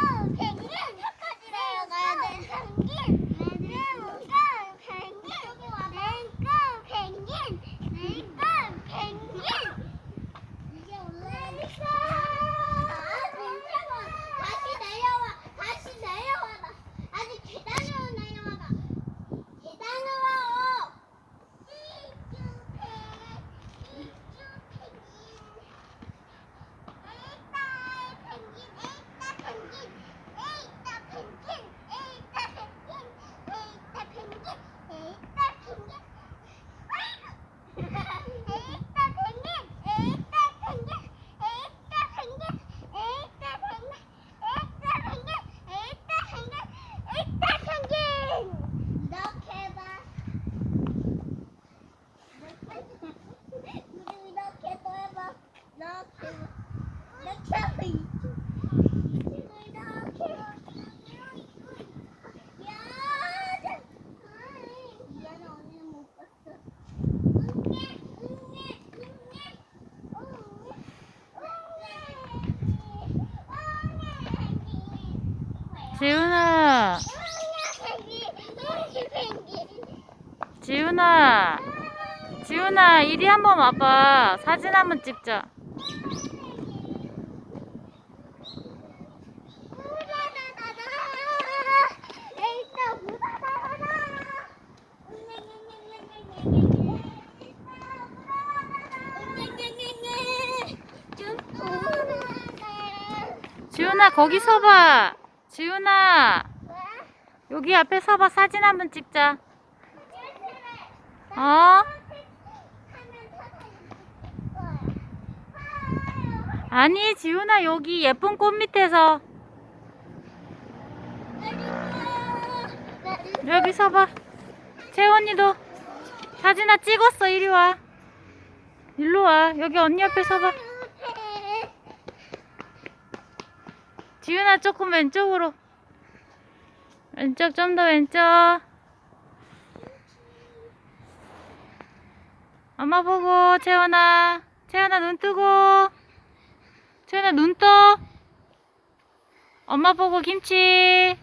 Go, piggy. 지훈아. 지훈아. 지훈아 이리 한번 와봐. 사진 한번 찍자. 지훈아, 거기 서봐. 지훈아, 여기 앞에 서봐. 사진 한번 찍자. 어? 아니, 지훈아, 여기 예쁜 꽃 밑에서. 여기 서봐. 채원이도 사진아 찍었어. 이리 와. 일로 와. 여기 언니 옆에 서봐. 지훈아, 조금 왼쪽으로. 왼쪽, 좀 더 왼쪽. 엄마 보고, 채원아. 채원아, 눈 뜨고. 채원아, 눈 떠. 엄마 보고, 김치.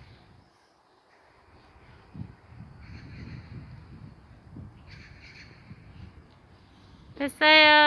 됐어요.